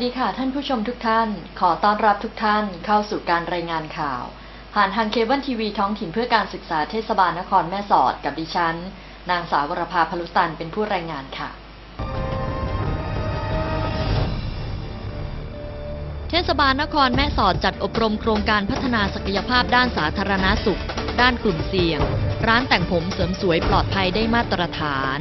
สวัสดีค่ะท่านผู้ชมทุกท่าน ขอต้อนรับทุกท่านเข้าสู่การรายงานข่าว ผ่านทางเคเบิลทีวีท้องถิ่นเพื่อการศึกษาเทศบาลนครแม่สอดกับดิฉัน นางสาววรภาพลุตันเป็นผู้รายงานค่ะ เทศบาลนครแม่สอดจัดอบรมโครงการพัฒนาศักยภาพด้านสาธารณสุข ด้านกลุ่มเสี่ยง ร้านแต่งผมเสริมสวยปลอดภัยได้มาตรฐาน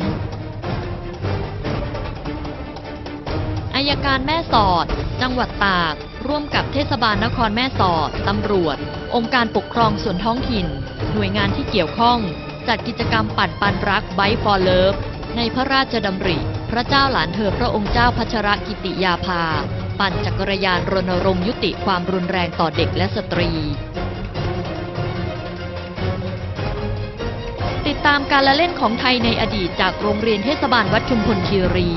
อายการแม่สอด จังหวัดตาก ร่วมกับเทศบาลนครแม่สอด ตำรวจ องค์การปกครองส่วนท้องถิ่น หน่วยงานที่เกี่ยวข้อง จัดกิจกรรมปั่นปันรักไบฟอร์เลิฟในพระราชดำริ พระเจ้าหลานเธอพระองค์เจ้าพัชรกิติยาภา ปั่นจักรยานรณรงค์ยุติความรุนแรงต่อเด็กและสตรี ติดตามการละเล่นของไทยในอดีตจากโรงเรียนเทศบาลวัดชุมพลคีรี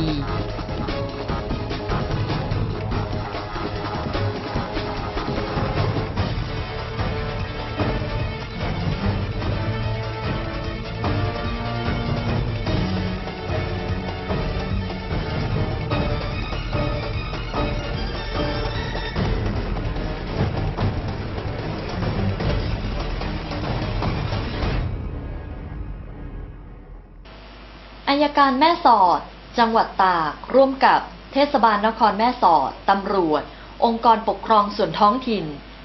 อายการแม่สอด จังหวัดตาก ร่วมกับเทศบาลนครแม่สอด ตำรวจ องค์กรปกครองส่วนท้องถิ่น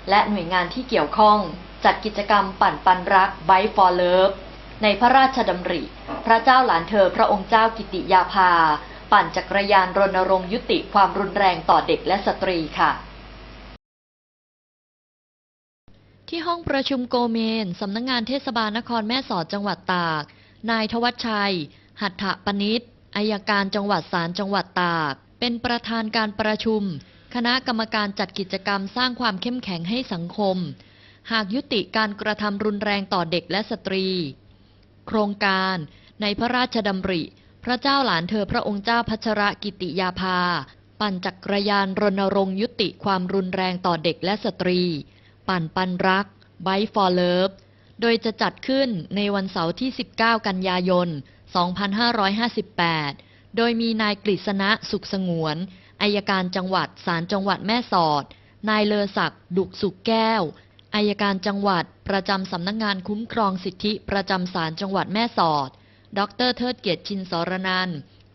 และหน่วยงานที่เกี่ยวข้อง จัดกิจกรรมปั่นปันรักไบฟอร์เลิฟในพระราชดำริ พระเจ้าหลานเธอพระองค์เจ้ากิติยาภา ปั่นจักรยานรณรงค์ยุติความรุนแรงต่อเด็กและสตรีค่ะที่ห้องประชุมโกเมน สำนักงงานเทศบาลนครแม่สอดจังหวัดตาก นายทวัชชัย หัตถปนิษฐ์อายการจังหวัดสารจังหวัดตาก เป็นประธานการประชุม คณะกรรมการจัดกิจกรรมสร้างความเข้มแข็งให้สังคม หากยุติการกระทำรุนแรงต่อเด็กและสตรี โครงการในพระราชดำริ พระเจ้าหลานเธอพระองค์เจ้าพัชรกิติยาภา ปั่นจักรยานรณรงค์ยุติความรุนแรงต่อเด็กและสตรี ปั่นปันรักไบฟอร์เลิฟโดยจะจัดขึ้นในวันเสาร์ที่ 19 กันยายน 2558 โดยมีนายกฤษณะสุขสงวนอายการจังหวัดศาลจังหวัดแม่สอด นายเลอศักดิ์ดุกสุขแก้วอายการจังหวัด ประจำสำนักงงานคุ้มครองสิทธิประจำศาลจังหวัดแม่สอด ดรเทิดเกียรติชินสรนัน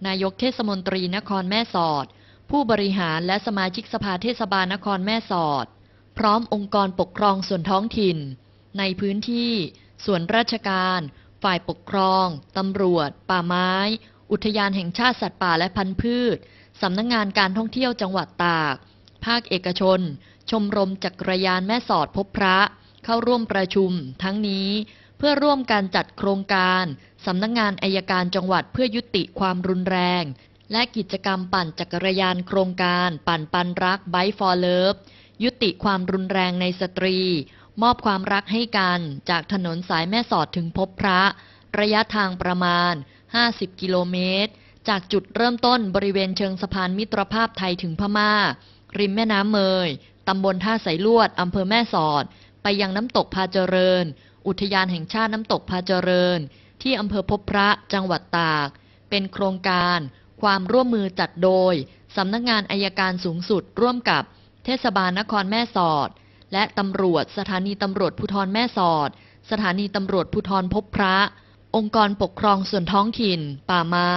นายกเทศมนตรีนครแม่สอด ผู้บริหารและสมาชิกสภาเทศบาลนครแม่สอด พร้อมองค์กรปกครองส่วนท้องถิ่น ในพื้นที่ ส่วนราชการ ฝ่ายปกครอง ตำรวจ ป่าไม้ อุทยานแห่งชาติสัตว์ป่าและพันธุ์พืช สำนักงงานการท่องเที่ยวจังหวัดตาก ภาคเอกชน ชมรมจักรยานแม่สอดพบพระ เข้าร่วมประชุม ทั้งนี้เพื่อร่วมการจัดโครงการ สำนักงงานอายการจังหวัดเพื่อยุติความรุนแรง และกิจกรรมปั่นจักรยานโครงการ ปั่นปันรักไบฟอร์เลิฟยุติความรุนแรงในสตรี มอบความรักให้กันจากถนนสายแม่สอดถึงพบพระ ระยะทางประมาณ 50 กิโลเมตร จากจุดเริ่มต้นบริเวณเชิงสะพานมิตรภาพไทยถึงพม่า ริมแม่น้ำเมย ตำบลท่าสายลวด อำเภอแม่สอด ไปยังน้ำตกพาเจริญ อุทยานแห่งชาติน้ำตกพาเจริญ ที่อำเภอพบพระจังหวัดตาก เป็นโครงการความร่วมมือจัดโดยสำนักงานอายการสูงสุดร่วมกับเทศบาลนครแม่สอด และตำรวจ สถานีตำรวจภูธรแม่สอด สถานีตำรวจภูธรพบพระ องค์กรปกครองส่วนท้องถิ่น ป่าไม้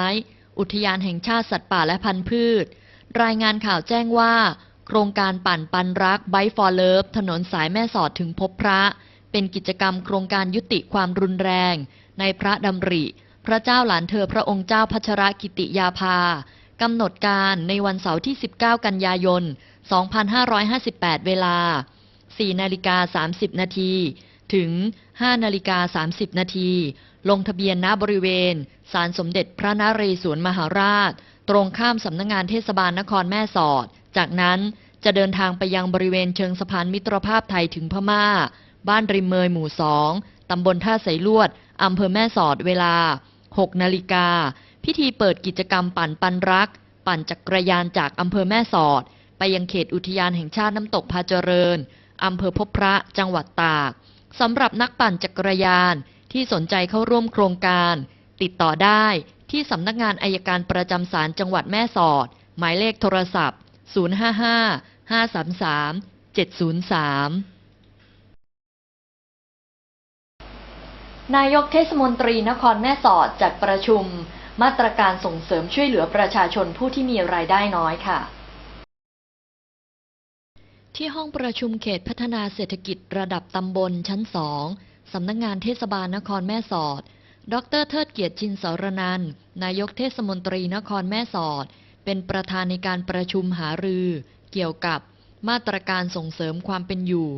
อุทยานแห่งชาติสัตว์ป่าและพันธุ์พืช รายงานข่าวแจ้งว่า โครงการปั่นปันรักไบฟอร์เลิฟถนนสายแม่สอดถึงพบพระ เป็นกิจกรรมโครงการยุติความรุนแรง ในพระดำริ พระเจ้าหลานเธอพระองค์เจ้าพัชรกิติยาภากำหนดการในวันเสาร์ที่ 19 กันยายน 2558 เวลา 4นาฬิกา30 นาทีถึง 5นาฬิกา30 นาทีลงทะเบียนณบริเวณศาลสมเด็จพระนเรศวรมหาราช ตรงข้ามสำนักงงานเทศบาลนครแม่สอด จากนั้นจะเดินทางไปยังบริเวณเชิงสะพานมิตรภาพไทยถึงพม่า บ้านริมเมยหมู่สองตำบลท่าไสลวดอำเภอแม่สอดเวลา 6 นาฬิกา พิธีเปิดกิจกรรมปั่นปันรัก ปั่นจักรยานจากอำเภอแม่สอด ไปยังเขตอุทยานแห่งชาติน้ำตกพาเจริญ อำเภอพบพระจังหวัดตากสำหรับนักปั่นจักรยานที่สนใจเข้าร่วมโครงการ ติดต่อได้ที่สำนักงานอายการประจำศาลจังหวัดแม่สอด หมายเลขโทรศัพท์ 055 533 703นายกเทศมนตรีนครแม่สอดจัดประชุม มาตรการส่งเสริมช่วยเหลือประชาชนผู้ที่มีรายได้น้อยค่ะ ที่ห้องประชุมเขตพัฒนาเศรษฐกิจระดับตำบลชั้นสองสำนักงงานเทศบาลนครแม่สอด ดรเทิดเกียรติชินสรนันนายกเทศมนตรีนครแม่สอด เป็นประธานในการประชุมหารือ เกี่ยวกับมาตรการส่งเสริมความเป็นอยู่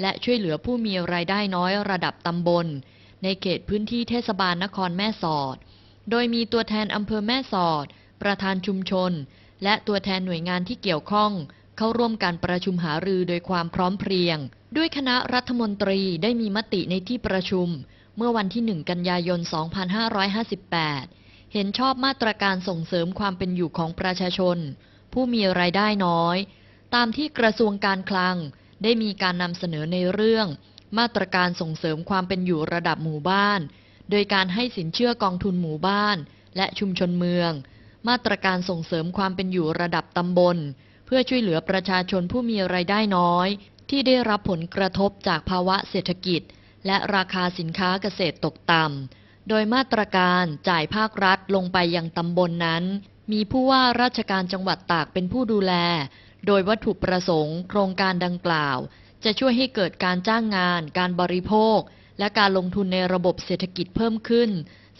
และช่วยเหลือผู้มีรายได้น้อยระดับตำบล ในเขตพื้นที่เทศบาลนครแม่สอด โดยมีตัวแทนอำเภอแม่สอด ประธานชุมชน และตัวแทนหน่วยงานที่เกี่ยวข้อง เข้าร่วมการประชุมหารือโดยความพร้อมเพรียง ด้วยคณะรัฐมนตรีได้มีมติในที่ประชุม เมื่อวันที่ 1 กันยายน 2558 เห็นชอบมาตรการส่งเสริมความเป็นอยู่ของประชาชน ผู้มีรายได้น้อย ตามที่กระทรวงการคลัง ได้มีการนำเสนอในเรื่อง มาตรการส่งเสริมความเป็นอยู่ระดับหมู่บ้าน โดยการให้สินเชื่อกองทุนหมู่บ้าน และชุมชนเมือง มาตรการส่งเสริมความเป็นอยู่ระดับตำบล เพื่อช่วยเหลือประชาชนผู้มีไรายได้น้อย ที่ได้รับผลกระทบจากภาวะเศรษฐกิจ และราคาสินค้าเกษตรตกต่ำ โดยมาตรการจ่ายภาครัฐลงไปยังตำบลนนั้น มีผู้ว่าราชการจังหวัดตากเป็นผู้ดูแล โดยวัตถุประสงค์ โครงการดังกล่าว จะช่วยให้เกิดการจ้างงาน การบริโภค และการลงทุนในระบบเศรษฐกิจเพิ่มขึ้น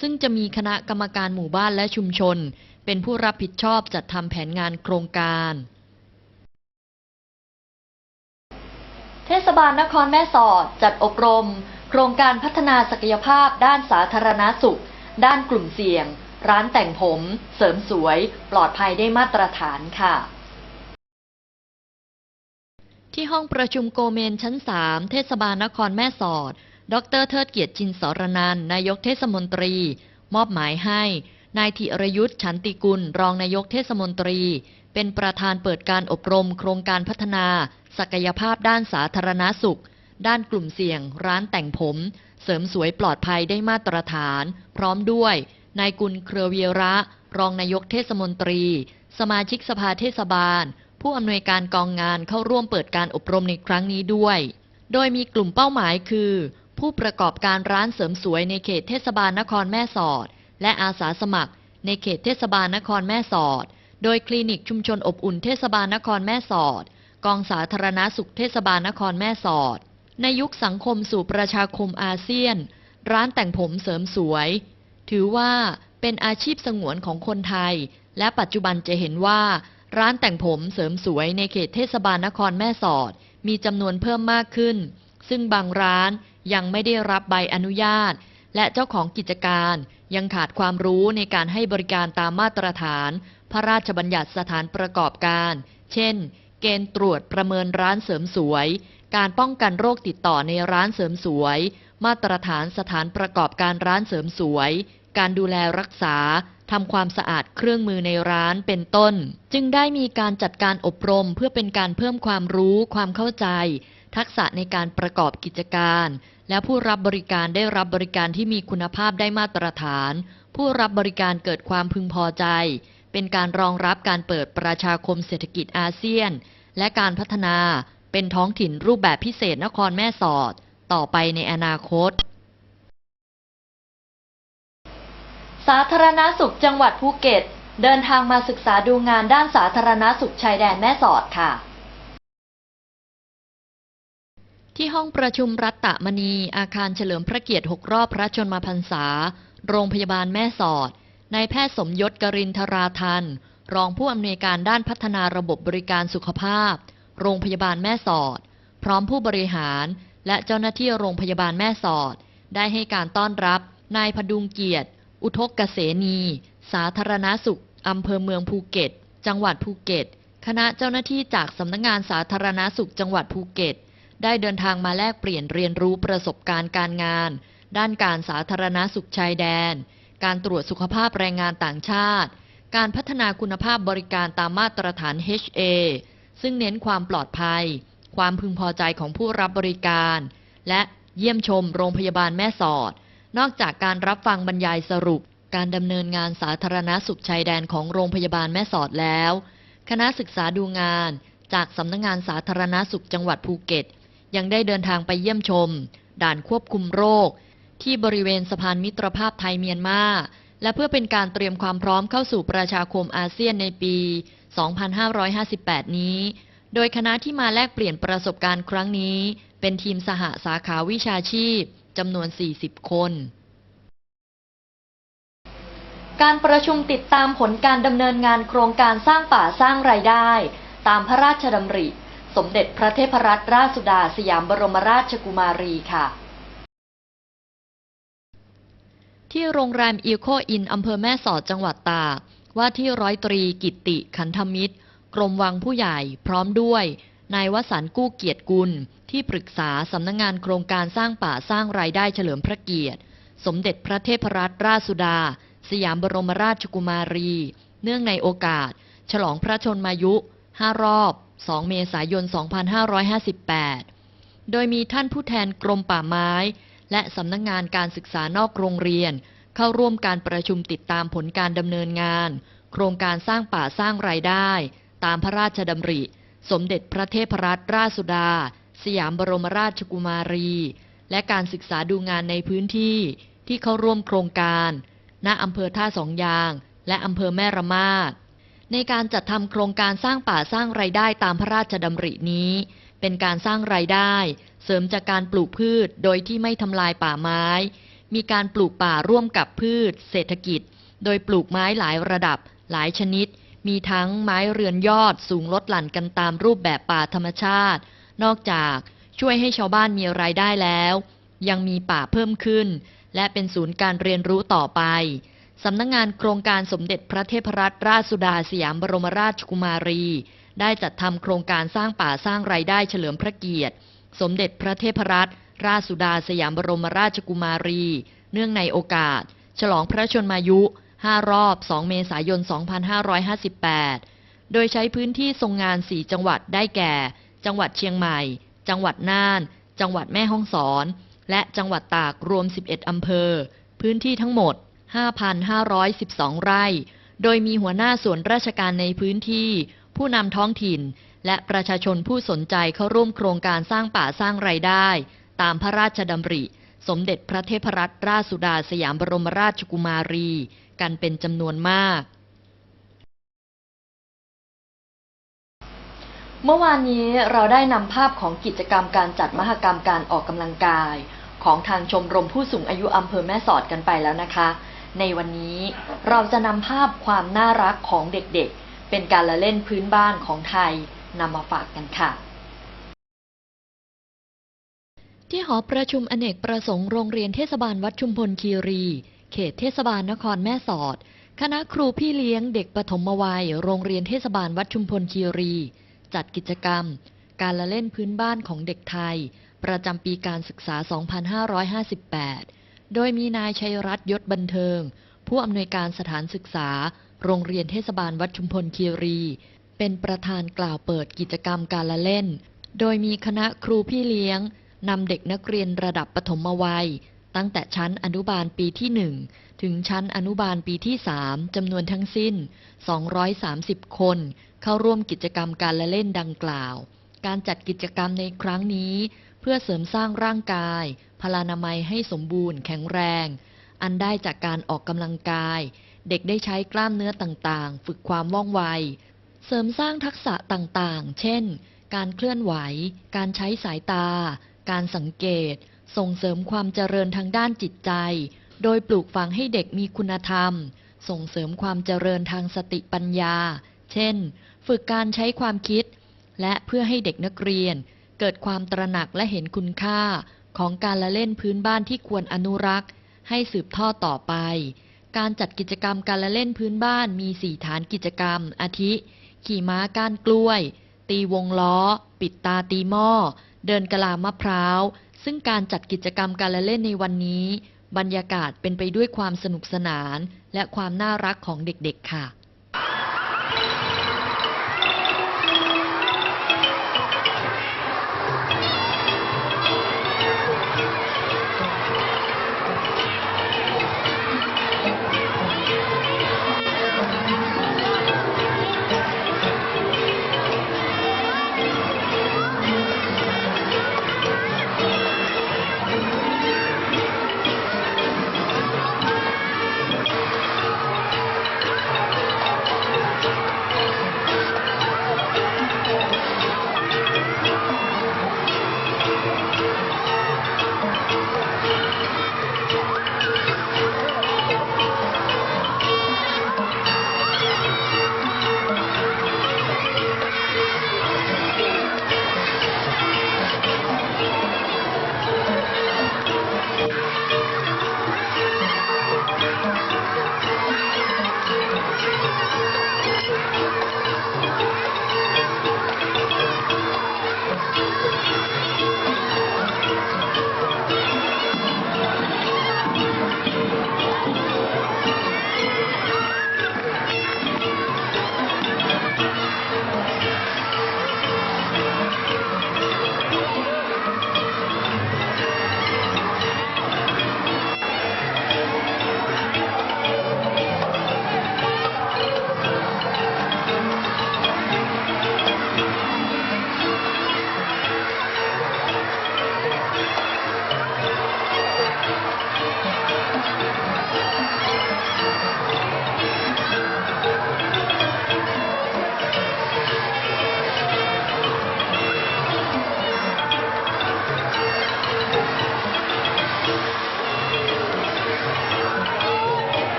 ซึ่งจะมีคณะกรรมการหมู่บ้านและชุมชน เป็นผู้รับผิดชอบจัดทำแผนงานโครงการ เทศบาลนครแม่สอดจัดอบรม โครงการพัฒนาศักยภาพด้านสาธารณาสุข ด้านกลุ่มเสี่ยง ร้านแต่งผม เสริมสวย ปลอดภัยได้มาตรฐานค่ะ ที่ห้องประชุมโกเมนชั้น 3 เทศบาลนครแม่สอด ดรเทิดเกียรติจินสรนันนายกเทศมนตรี มอบหมายให้ นายธิรยุทธ์ฉันติกุล รองนายกเทศมนตรี เป็นประธานเปิดการอบรมโครงการพัฒนา ศักยภาพด้านสาธารณาสุข ด้านกลุ่มเสี่ยง ร้านแต่งผม เสริมสวยปลอดภัยได้มาตรฐาน พร้อมด้วยนายกุลเครือเวียระ รองนายกเทศมนตรี สมาชิกสภาเทศบาล ผู้อำนวยการกองงานเข้าร่วมเปิดการอบรมในครั้งนี้ด้วย โดยมีกลุ่มเป้าหมายคือ ผู้ประกอบการร้านเสริมสวยในเขตเทศบาลนครแม่สอด และอาสาสมัคร ในเขตเทศบาลนครแม่สอด โดยคลินิกชุมชนอบอุ่นเทศบาลนครแม่สอด กองสาธารณาสุขเทศบาลนครแม่สอด ในยุคสังคมสู่ประชาคมอาเซียน ร้านแต่งผมเสริมสวย ถือว่าเป็นอาชีพสงวนของคนไทย และปัจจุบันจะเห็นว่า ร้านแต่งผมเสริมสวยในเขตเทศบาลนครแม่สอด มีจำนวนเพิ่มมากขึ้น ซึ่งบางร้านยังไม่ได้รับใบอนุญาต และเจ้าของกิจการยังขาดความรู้ในการให้บริการตามมาตรฐาน พระราชบัญญัติสถานประกอบการ เช่น เกณฑ์ตรวจประเมินร้านเสริมสวย การป้องกันโรคติดต่อในร้านเสริมสวย มาตรฐานสถานประกอบการร้านเสริมสวย การดูแลรักษาทำความสะอาดเครื่องมือในร้านเป็นต้น จึงได้มีการจัดการอบรมเพื่อเป็นการเพิ่มความรู้ความเข้าใจ ทักษะในการประกอบกิจการ และผู้รับบริการได้รับบริการที่มีคุณภาพได้มาตรฐาน ผู้รับบริการเกิดความพึงพอใจ เป็นการรองรับการเปิดประชาคมเศรษฐกิจอาเซียน และการพัฒนาเป็นท้องถิ่นรูปแบบพิเศษนครแม่สอด ต่อไปในอนาคต สาธารณาสุขจังหวัดภูเก็ต เดินทางมาศึกษาดูงานด้านสาธารณาสุขชายแดนแม่สอดค่ะ ที่ห้องประชุมรัตตมณี อาคารเฉลิมพระเกียรติ 6 รอบพระชนมพรรษา โรงพยาบาลแม่สอด นายแพทย์สมยศกรินทราทัน รองผู้อำนวยการด้านพัฒนาระบบบริการสุขภาพ โรงพยาบาลแม่สอด พร้อมผู้บริหาร และเจ้าหน้าที่โรงพยาบาลแม่สอด ได้ให้การต้อนรับ นายพดุงเกียรติ อุทกเกษณี สาธารณสุขอำเภอเมืองภูเก็ต จังหวัดภูเก็ต คณะเจ้าหน้าที่จากสำนักงานสาธารณสุขจังหวัดภูเก็ต ได้เดินทางมาแลกเปลี่ยนเรียนรู้ประสบการณ์การงาน ด้านการสาธารณสุขชายแดน การตรวจสุขภาพแรงงานต่างชาติ การพัฒนาคุณภาพบริการตามมาตรฐาน HA ซึ่งเน้นความปลอดภัย ความพึงพอใจของผู้รับบริการ และเยี่ยมชมโรงพยาบาลแม่สอด นอกจากการรับฟังบรรยายสรุป การดำเนินงานสาธารณสุขชายแดนของโรงพยาบาลแม่สอดแล้ว คณะศึกษาดูงาน จากสำนักงงานสาธารณสุขจังหวัดภูเก็ต ยังได้เดินทางไปเยี่ยมชม ด่านควบคุมโรค ที่บริเวณสะพานมิตรภาพไทยเมียนมา และเพื่อเป็นการเตรียมความพร้อมเข้าสู่ประชาคมอาเซียนในปี 2558 นี้ โดยคณะที่มาแลกเปลี่ยนประสบการณ์ครั้งนี้ เป็นทีมสหสาขาวิชาชีพจำนวน 40 คนการประชุมติดตามผลการดำเนินงานโครงการสร้างป่าสร้างรายได้ ตามพระราชดำริ สมเด็จพระเทพรัตนราชสุดาสยามบรมราชกุมารีค่ะ ที่โรงแรมอีโคอินอำเภอแม่สอดจังหวัดตาก ว่าที่ร้อยตรีกิตติขันธมิตร กรมวังผู้ใหญ่พร้อมด้วยนายวสันต์กู้เกียรติกุล ที่ปรึกษาสำนักงงานโครงการสร้างป่าสร้างรายได้เฉลิมพระเกียรติ สมเด็จพระเทพรัตนราชสุดา สยามบรมราชกุมารี เนื่องในโอกาส ฉลองพระชนมายุ 5 รอบ 2 เมษายน 2558 โดยมีท่านผู้แทนกรมป่าไม้ และสำนักงงานการศึกษานอกโรงเรียน เข้าร่วมการประชุมติดตามผลการดำเนินงาน โครงการสร้างป่าสร้างรายได้ ตามพระราชดำริ สมเด็จพระเทพรัตนราชสุดา สยามบรมราชกุมารี และการศึกษาดูงานในพื้นที่ที่เข้าร่วมโครงการ ณอำเภอท่าสองยาง และอำเภอแม่ระมาดในการจัดทำโครงการสร้างป่าสร้างรายได้ตามพระราชดำรินี้ เป็นการสร้างรายได้ เสริมจากการปลูกพืชโดยที่ไม่ทำลายป่าไม้ มีการปลูกป่าร่วมกับพืช เศรษฐกิจ โดยปลูกไม้หลายระดับ หลายชนิด มีทั้งไม้เรือนยอดสูงลดหลั่นกันตามรูปแบบป่าธรรมชาติ นอกจากช่วยให้ชาวบ้านมีรายได้แล้ว ยังมีป่าเพิ่มขึ้น และเป็นศูนย์การเรียนรู้ต่อไปสำนักงงานโครงการสมเด็จพระเทพรัตนราชสุดาสยามบรมราชกุมารี ได้จัดทำโครงการสร้างป่าสร้างรายได้เฉลิมพระเกียรติ สมเด็จพระเทพรัตนราชสุดาสยามบรมราชกุมารี เนื่องในโอกาส ฉลองพระชนมายุ 5 รอบ 2 เมษายน 2558 โดยใช้พื้นที่ทรงงาน 4 จังหวัดได้แก่ จังหวัดเชียงใหม่ จังหวัดน่าน จังหวัดแม่ฮ่องสอน และจังหวัดตากรวม 11 อำเภอ พื้นที่ทั้งหมด 5,512 ไร่ โดยมีหัวหน้าส่วนราชการในพื้นที่ ผู้นำท้องถิ่น และประชาชนผู้สนใจเข้าร่วมโครงการสร้างป่าสร้างไรายได้ ตามพระราชดำริ สมเด็จพระเทพรัตนราชสุดาสยามบรมราชกุมารี กันเป็นจำนวนมาก เมื่อวานนี้เราได้นำภาพของกิจกรรมการจัดมหกรรมการออกกำลังกาย ของทางชมรมผู้สูงอายุอำเภอแม่สอดกันไปแล้วนะคะ ในวันนี้เราจะนำภาพความน่ารักของเด็กๆ เป็นการละเล่นพื้นบ้านของไทย นำมาฝากกันค่ะ ที่หอประชุมอเนกประสงค์โรงเรียนเทศบาลวัดชุมพลคีรี เขตเทศบาลนครแม่สอด คณะครูพี่เลี้ยงเด็กปฐมวัย โรงเรียนเทศบาลวัดชุมพลคีรี จัดกิจกรรม การละเล่นพื้นบ้านของเด็กไทย ประจำปีการศึกษา 2558 โดยมีนายชัยรัตน์ยศบันเทิง ผู้อำนวยการสถานศึกษา โรงเรียนเทศบาลวัดชุมพลคีรี เป็นประธานกล่าวเปิดกิจกรรมการละเล่น โดยมีคณะครูพี่เลี้ยงนำเด็กนักเรียนระดับปฐมวัย ตั้งแต่ชั้นอนุบาลปีที่ 1 ถึงชั้นอนุบาลปีที่ 3จำนวนทั้งสิ้น 230 คน เข้าร่วมกิจกรรมการละเล่นดังกล่าว การจัดกิจกรรมในครั้งนี้ เพื่อเสริมสร้างร่างกาย พลานามัยให้สมบูรณ์แข็งแรง อันได้จากการออกกำลังกาย เด็กได้ใช้กล้ามเนื้อต่างๆ ฝึกความว่องไว เสริมสร้างทักษะต่างๆ เช่น การเคลื่อนไหว การใช้สายตา การสังเกต ส่งเสริมความเจริญทางด้านจิตใจ โดยปลูกฝังให้เด็กมีคุณธรรม ส่งเสริมความเจริญทางสติปัญญา เช่น ฝึกการใช้ความคิด และเพื่อให้เด็กนักเรียน เกิดความตระหนักและเห็นคุณค่าของการละเล่นพื้นบ้านที่ควรอนุรักษ์ ให้สืบทอดต่อไป การจัดกิจกรรมการละเล่นพื้นบ้านมีสี่ฐานกิจกรรม อาทิ ขี่ม้าก้านกล้วย ตีวงล้อ ปิดตาตีหม้อ เดินกะลามะพร้าว ซึ่งการจัดกิจกรรมการละเล่นในวันนี้ บรรยากาศเป็นไปด้วยความสนุกสนาน และความน่ารักของเด็กๆค่ะ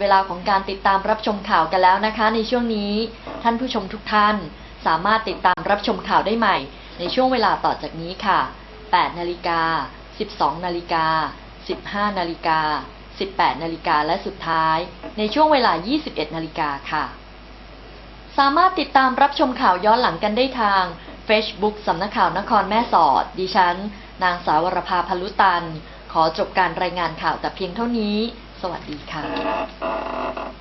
เวลาของการติดตามรับชมข่าวกันแล้วนะคะ ในช่วงนี้ ท่านผู้ชมทุกท่าน สามารถติดตามรับชมข่าวได้ใหม่ ในช่วงเวลาต่อจากนี้ค่ะ 8 นาฬิกา 12 นาฬิกา 15 นาฬิกา 18 นาฬิกาและสุดท้าย ในช่วงเวลา 21 นาฬิกาค่ะ สามารถติดตามรับชมข่าวย้อนหลังกันได้ทาง Facebook สำนักข่าวนครแม่สอด ดิฉัน นางสาวรภาพลุตัน ขอจบการรายงานข่าวแต่เพียงเท่านี้ สวัสดีค่ะ